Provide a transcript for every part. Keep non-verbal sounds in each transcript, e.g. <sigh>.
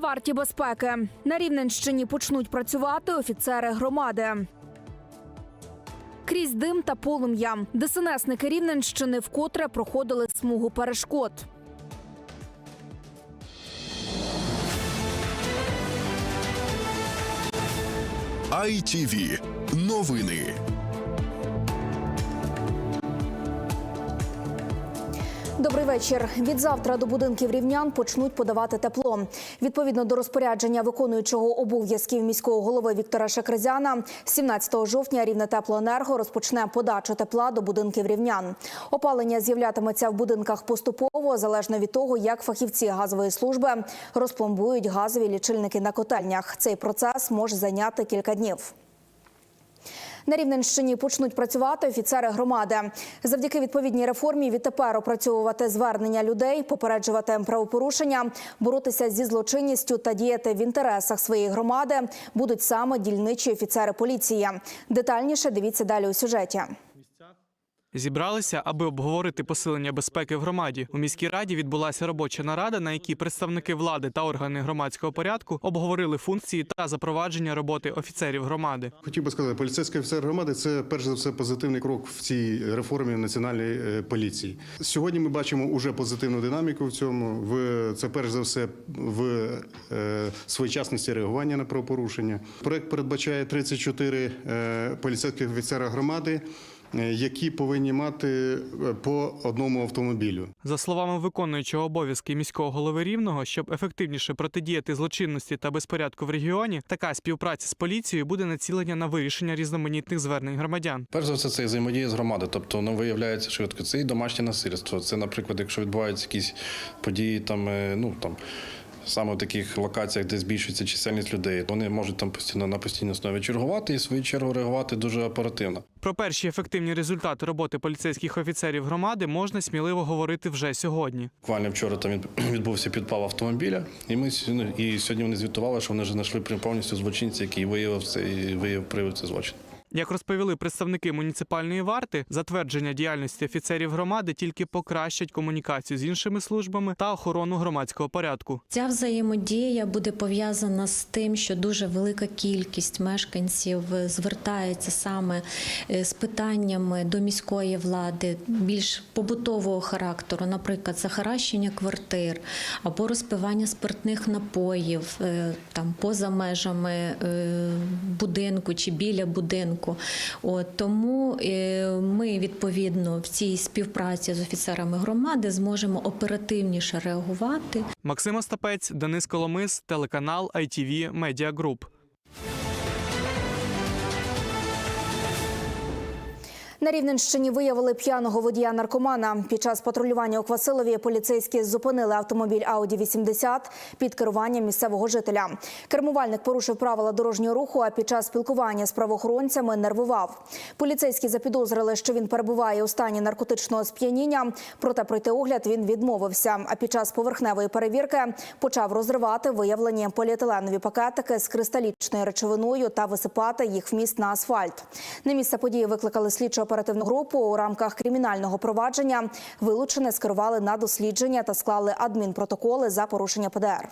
Варті безпеки на Рівненщині почнуть працювати офіцери громади. Крізь дим та полум'я ДСНСники Рівненщини вкотре проходили смугу перешкод. ITV. Новини. Добрий вечір. Від завтра до будинків рівнян почнуть подавати тепло. Відповідно до розпорядження виконуючого обов'язків міського голови Віктора Шакризяна, 17 жовтня рівне теплоенерго розпочне подачу тепла до будинків рівнян. Опалення з'являтиметься в будинках поступово, залежно від того, як фахівці газової служби розпломбують газові лічильники на котельнях. Цей процес може зайняти кілька днів. На Рівненщині почнуть працювати офіцери громади. Завдяки відповідній реформі відтепер опрацьовувати звернення людей, попереджувати правопорушення, боротися зі злочинністю та діяти в інтересах своєї громади будуть саме дільничі офіцери поліції. Детальніше дивіться далі у сюжеті. Зібралися, аби обговорити посилення безпеки в громаді. У міській раді відбулася робоча нарада, на якій представники влади та органи громадського порядку обговорили функції та запровадження роботи офіцерів громади. Хотів би сказати, поліцейський офіцер громади це перш за все позитивний крок в цій реформі національної е, поліції. Сьогодні ми бачимо уже позитивну динаміку в цьому. В це перш за все в е, своєчасності реагування на правопорушення. Проект передбачає 34 е, поліцейських офіцера громади. Е, Які повинні мати е, по одному автомобілю. За словами виконуючого обов'язки міського голови рівного, щоб ефективніше протидіяти злочинності та безпорядку в регіоні, така співпраця з поліцією буде націлення на вирішення різноманітних звернень громадян. Перш за все, це взаємодія з громадою. Тобто, ну виявляється швидко. Це і домашнє насильство. Це, наприклад, якщо відбуваються якісь події, там е, ну там. Саме в таких локаціях, де збільшується чисельність людей, вони можуть там постійно на постійній основі чергувати і в свою чергу реагувати дуже оперативно. Про перші ефективні результати роботи поліцейських офіцерів громади можна сміливо говорити вже сьогодні. Буквально вчора там <clears throat> відбувся підпал автомобіля, і ми і сьогодні вони звітували, що вони вже знайшли повністю злочинця, який виявив це і виявив привив цей злочин. Як розповіли представники муніципальної варти, затвердження діяльності офіцерів громади тільки покращать комунікацію з іншими службами та охорону громадського порядку. Ця взаємодія буде пов'язана з тим, що дуже велика кількість мешканців звертається саме е, з питаннями до міської влади більш побутового характеру, наприклад, захаращення квартир або розпивання спиртних напоїв е, там поза межами е, будинку чи біля будинку. От тому е, ми відповідно в цій співпраці з офіцерами громади зможемо оперативніше реагувати. Максим Остапець, Денис Коломис, телеканал ITV Media Group. На Рівненщині виявили п'яного водія наркомана. Під час патрулювання у Квасилові поліцейські зупинили автомобіль Audi 80 під керуванням місцевого жителя. Кермувальник порушив правила дорожнього руху, а під час спілкування з правоохоронцями нервував. Поліцейські запідозрили, що він перебуває у стані наркотичного сп'яніння. Проте пройти огляд він відмовився. А під час поверхневої перевірки почав розривати виявлені поліетиленові пакетики з кристалічною речовиною та висипати їх вміст на асфальт. На місце події викликали слідчо оперативну групу у рамках кримінального провадження. Вилучене скерували на дослідження та склали адмінпротоколи за порушення ПДР.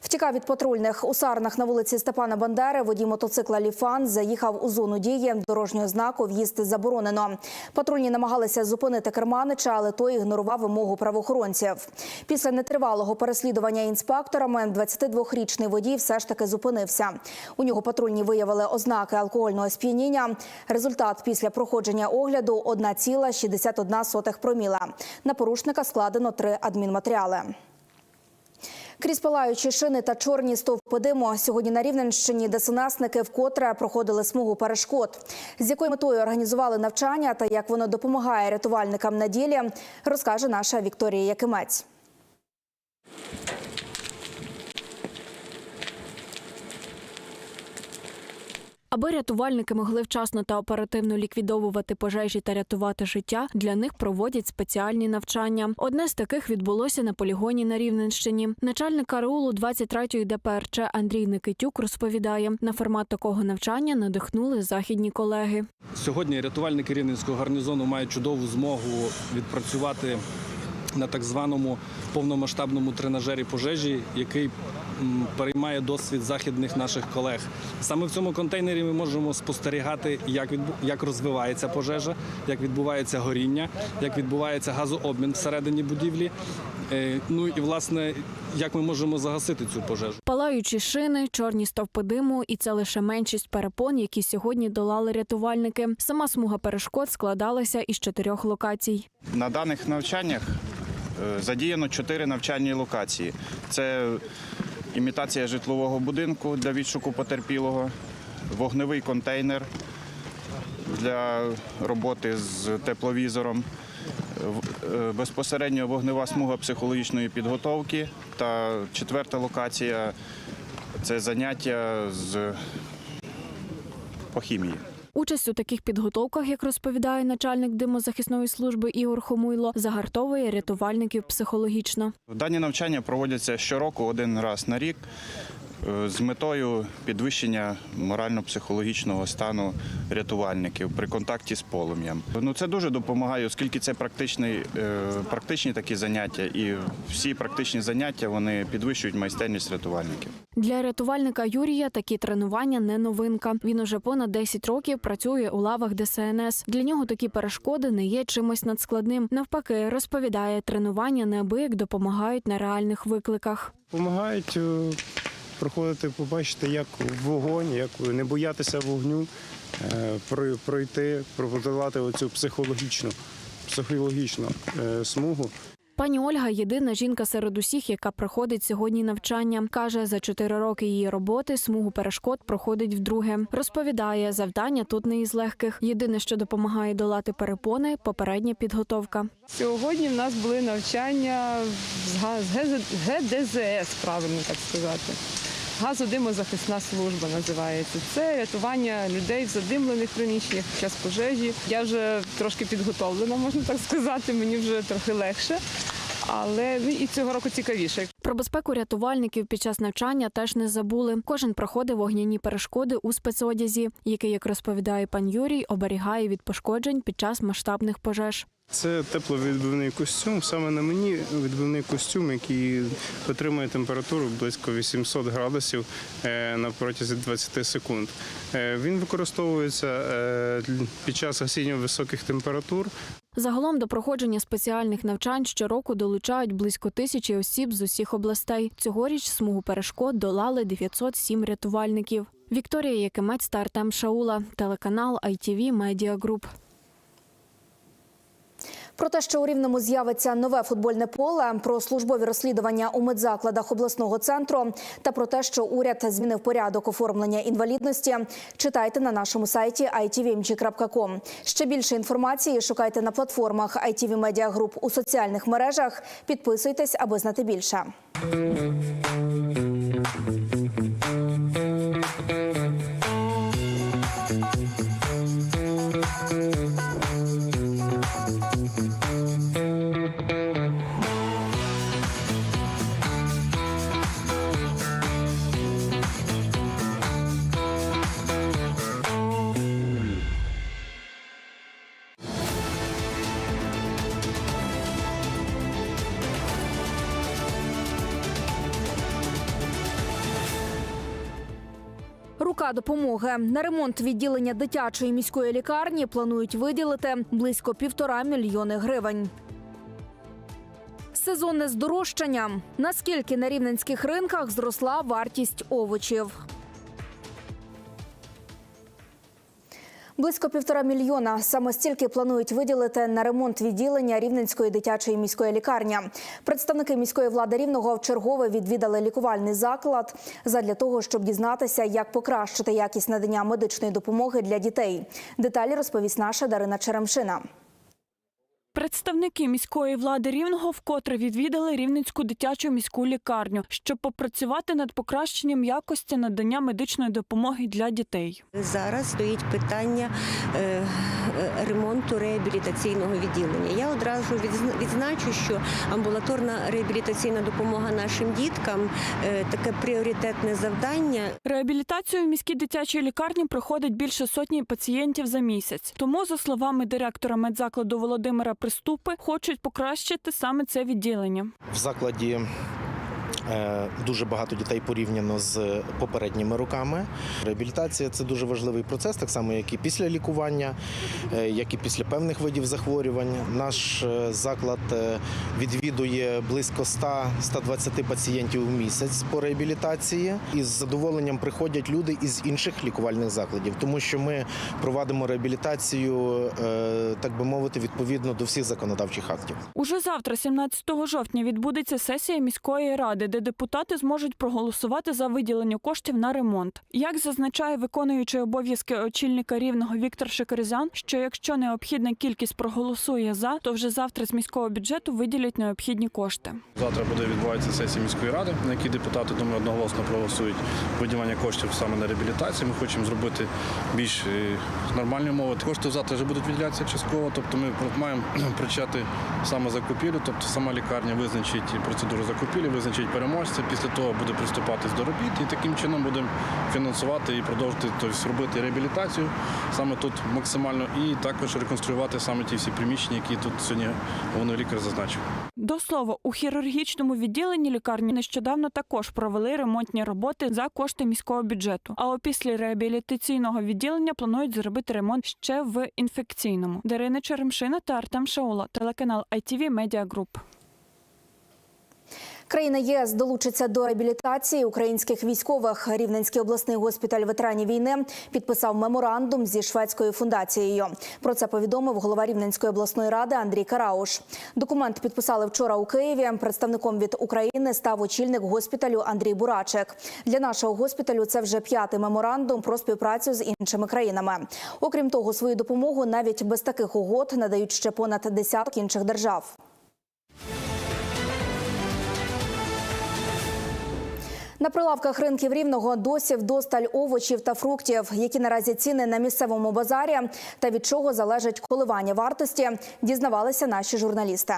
Втікав від патрульних у Сарнах на вулиці Степана Бандери. Водій мотоцикла Ліфан заїхав у зону дії дорожнього знаку. В'їзд заборонено. Патрульні намагалися зупинити керманича, але той ігнорував вимогу правоохоронців. Після нетривалого переслідування інспекторами 22-річний водій все ж таки зупинився. У нього патрульні виявили ознаки алкогольного сп'яніння. Результат після проходження огляду 1,61 проміла. На порушника складено три адмінматеріали. Крізь палаючі шини та чорні стовпи диму сьогодні на Рівненщині десенасники вкотре проходили смугу перешкод. З якою метою організували навчання та як воно допомагає рятувальникам на ділі, розкаже наша Вікторія Якимець. Аби рятувальники могли вчасно та оперативно ліквідовувати пожежі та рятувати життя, для них проводять спеціальні навчання. Одне з таких відбулося на полігоні на Рівненщині. Начальник караулу 23-ї ДПРЧ Андрій Никитюк розповідає, на формат такого навчання надихнули західні колеги. Сьогодні рятувальники Рівненського гарнізону мають чудову змогу відпрацювати на так званому повномасштабному тренажері пожежі, який переймає досвід західних наших колег. Саме в цьому контейнері ми можемо спостерігати, як відбу- як розвивається пожежа, як відбувається горіння, як відбувається газообмін всередині будівлі. Е, Ну і власне, як ми можемо загасити цю пожежу. Палаючі шини, чорні стовпи диму, і це лише меншість перепон, які сьогодні долали рятувальники. Сама смуга перешкод складалася із чотирьох локацій. На даних навчаннях е, задіяно чотири навчальні локації. Це імітація житлового будинку для відшуку потерпілого, вогневий контейнер для роботи з тепловізором, е, безпосередньо вогнева смуга психологічної підготовки та четверта локація це заняття з по хімії. Участь у таких підготовках, як розповідає начальник димозахисної служби Ігор Хомуйло, загартовує рятувальників психологічно. Дані навчання проводяться щороку один раз на рік з метою підвищення морально-психологічного стану рятувальників при контакті з полум'ям. Ну це дуже допомагає, оскільки це практичний, е, практичні такі заняття, і всі практичні заняття вони підвищують майстерність рятувальників. Для рятувальника Юрія такі тренування не новинка. Він уже понад 10 років працює у лавах ДСНС. Для нього такі перешкоди не є чимось надскладним. Навпаки, розповідає, тренування неабияк допомагають на реальних викликах. Допомагають проходити, побачити, як вогонь, як не боятися вогню, е, пройти, подолати оцю психологічну, психологічну е, смугу. Пані Ольга єдина жінка серед усіх, яка проходить сьогодні навчання. Каже, за чотири роки її роботи смугу перешкод проходить вдруге. Розповідає, завдання тут не із легких. Єдине, що допомагає долати перепони попередня підготовка. Сьогодні в нас були навчання з ГДЗС, правильно так сказати. Газодимозахисна служба називається. Це рятування людей в задимлених приміщеннях під час пожежі. Я вже трошки підготовлена, можна так сказати. Мені вже трохи легше, але ну, і цього року цікавіше. Про безпеку рятувальників під час навчання теж не забули. Кожен проходив вогняні перешкоди у спецодязі, який, як розповідає пан Юрій, оберігає від пошкоджень під час масштабних пожеж. Це тепловідбивний костюм. Саме на мені відбивний костюм, який отримує температуру близько 800 градусів е, на протязі 20 секунд. Е, Він використовується е, під час гасіння високих температур. Загалом до проходження спеціальних навчань щороку долучають близько тисячі осіб з усіх областей. Цьогоріч смугу перешкод долали 907 рятувальників. Вікторія Якимець та Артем Шаула, телеканал ITV Media Group. Про те, що у Рівному з'явиться нове футбольне поле, про службові розслідування у медзакладах обласного центру та про те, що уряд змінив порядок оформлення інвалідності, читайте на нашому сайті itvmg.com. Ще більше інформації шукайте на платформах ITV Media Group у соціальних мережах. Підписуйтесь, аби знати більше. Рука допомоги на ремонт відділення дитячої міської лікарні планують виділити близько півтора мільйони гривень. Сезонне здорожчання. Наскільки на рівненських ринках зросла вартість овочів? Близько півтора мільйона саме стільки планують виділити на ремонт відділення Рівненської дитячої міської лікарні. Представники міської влади рівного вчергове відвідали лікувальний заклад задля того, щоб дізнатися, як покращити якість надання медичної допомоги для дітей. Деталі розповість наша Дарина Черемшина. Представники міської влади Рівного вкотре відвідали Рівненську дитячу міську лікарню, щоб попрацювати над покращенням якості надання медичної допомоги для дітей. Зараз стоїть питання е, е, ремонту реабілітаційного відділення. Я одразу відзначу, що амбулаторна реабілітаційна допомога нашим діткам е, таке пріоритетне завдання. Реабілітацію в міській дитячій лікарні проходить більше сотні пацієнтів за місяць. Тому, за словами директора медзакладу Володимира Присуха, переступи, хочуть покращити саме це відділення. В закладі дуже багато дітей порівняно з попередніми роками. Реабілітація це дуже важливий процес, так само як і після лікування, е, як і після певних видів захворювань. Наш е, заклад е, відвідує близько 100-120 пацієнтів в місяць по реабілітації. І з задоволенням приходять люди із інших лікувальних закладів, тому що ми проводимо реабілітацію, е, так би мовити, відповідно до всіх законодавчих актів. Уже завтра, 17 жовтня, відбудеться сесія міської ради, де депутати зможуть проголосувати за виділення коштів на ремонт. Як зазначає виконуючий обов'язки очільника рівного Віктор Шекерзян, що якщо необхідна кількість проголосує за, то вже завтра з міського бюджету виділять необхідні кошти. Завтра буде відбуватися сесія міської ради, на якій депутати думаю, одноголосно проголосують виділення коштів саме на реабілітацію. Ми хочемо зробити більш е, нормальні умови. Кошти завтра вже будуть виділятися частково. Тобто ми маємо <clears throat> почати саме закупівлю, тобто сама лікарня визначить процедуру закупівлі, визначить переможця. Після того буде приступатись до робіт, і таким чином будемо фінансувати і продовжити тобто, робити реабілітацію саме тут максимально, і також реконструювати саме ті всі приміщення, які тут сьогодні головний лікар зазначив. До слова, у хірургічному відділенні лікарні нещодавно також провели ремонтні роботи за кошти міського бюджету. А опісля реабілітаційного відділення планують зробити ремонт ще в інфекційному. Дарина Черемшина та Артем Шаула, телеканал ITV Media Group. Країна ЄС долучиться до реабілітації українських військових. Рівненський обласний госпіталь ветеранів війни підписав меморандум зі шведською фундацією. Про це повідомив голова Рівненської обласної ради Андрій Карауш. Документ підписали вчора у Києві. Представником від України став очільник госпіталю Андрій Бурачек. Для нашого госпіталю це вже п'ятий меморандум про співпрацю з іншими країнами. Окрім того, свою допомогу навіть без таких угод надають ще понад десяток інших держав. На прилавках ринків рівного досі вдосталь овочів та фруктів, які наразі ціни на місцевому базарі та від чого залежить коливання вартості, дізнавалися наші журналісти.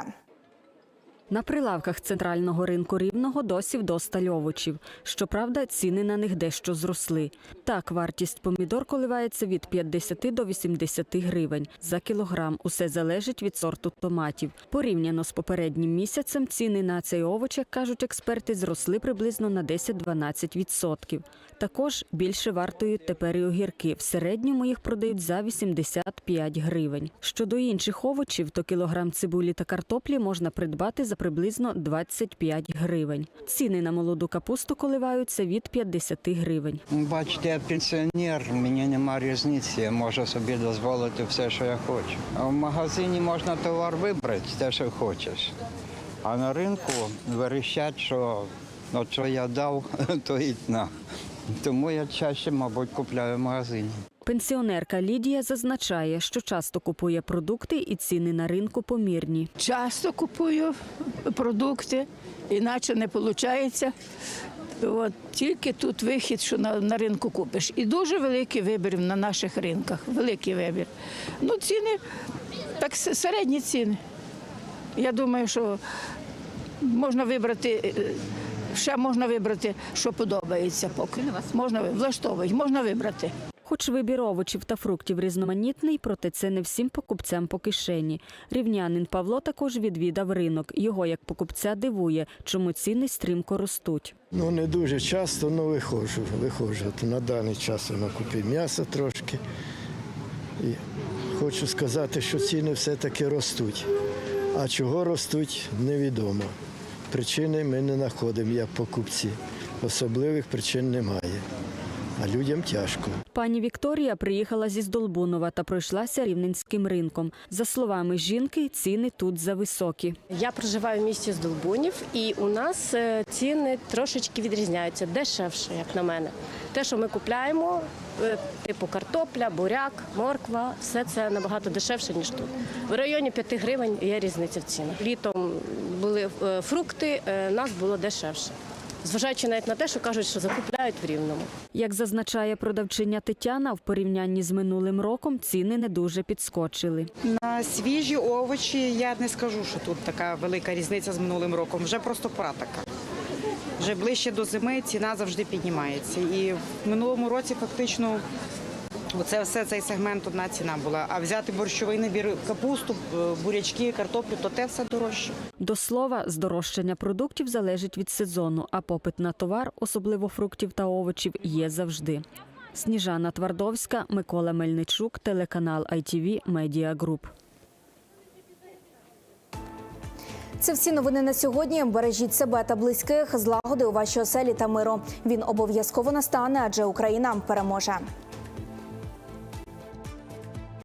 На прилавках центрального ринку рівного досі вдосталь овочів. Щоправда, ціни на них дещо зросли. Так, вартість помідор коливається від 50 до 80 гривень за кілограм. Усе залежить від сорту томатів. Порівняно з попереднім місяцем ціни на цей овоч, як кажуть експерти, зросли приблизно на 10-12%. Також більше вартують тепер і огірки. В середньому їх продають за 85 гривень. Щодо інших овочів, то кілограм цибулі та картоплі можна придбати за приблизно 25 гривень. Ціни на молоду капусту коливаються від 50 гривень. Бачите, я пенсіонер, мені нема різниці, я можу собі дозволити все, що я хочу. В магазині можна товар вибрати, те, що хочеш. А на ринку верещать, що от що я дав, <laughs> то і на. Тому я чаще, мабуть, купляю в магазині. Пенсіонерка Лідія зазначає, що часто купує продукти і ціни на ринку помірні. Часто купую продукти, іначе не виходить. От, тільки тут вихід, що на, на ринку купиш. І дуже великий вибір на наших ринках. Великий вибір. Ну, ціни, так середні ціни. Я думаю, що можна вибрати, е, ще можна вибрати, що подобається поки. Можна влаштовують, можна вибрати. Хоч вибір овочів та фруктів різноманітний, проте це не всім покупцям по кишені. Рівнянин Павло також відвідав ринок. Його як покупця дивує, чому ціни стрімко ростуть. Ну, не дуже часто, але виходжу. виходжу. От на даний час вона купив м'ясо трошки. І хочу сказати, що ціни все-таки ростуть. А чого ростуть, невідомо. Причини ми не знаходимо як покупці. Особливих причин немає. А людям тяжко. Пані Вікторія приїхала зі Здолбунова та пройшлася рівненським ринком. За словами жінки, ціни тут зависокі. Я проживаю в місті Здолбунів, і у нас е, ціни трошечки відрізняються, дешевше, як на мене. Те, що ми купляємо, е, типу картопля, буряк, морква, все це набагато дешевше, ніж тут. В районі 5 гривень є різниця в цінах. Літом були е, фрукти, нас було дешевше. Зважаючи навіть на те, що кажуть, що закупляють в рівному. Як зазначає продавчиня Тетяна, в порівнянні з минулим роком ціни не дуже підскочили. На свіжі овочі я не скажу, що тут така велика різниця з минулим роком. Вже просто пора така. Вже ближче до зими ціна завжди піднімається. І в минулому році фактично Оце все цей сегмент одна ціна була. А взяти борщовий набір капусту, е, бурячки, картоплю, то те все дорожче. До слова, здорожчання продуктів залежить від сезону, а попит на товар, особливо фруктів та овочів, є завжди. Сніжана Твардовська, Микола Мельничук, телеканал ITV Media Group. Це всі новини на сьогодні. Бережіть себе та близьких, злагоди у вашій оселі та миру. Він обов'язково настане, адже Україна переможе.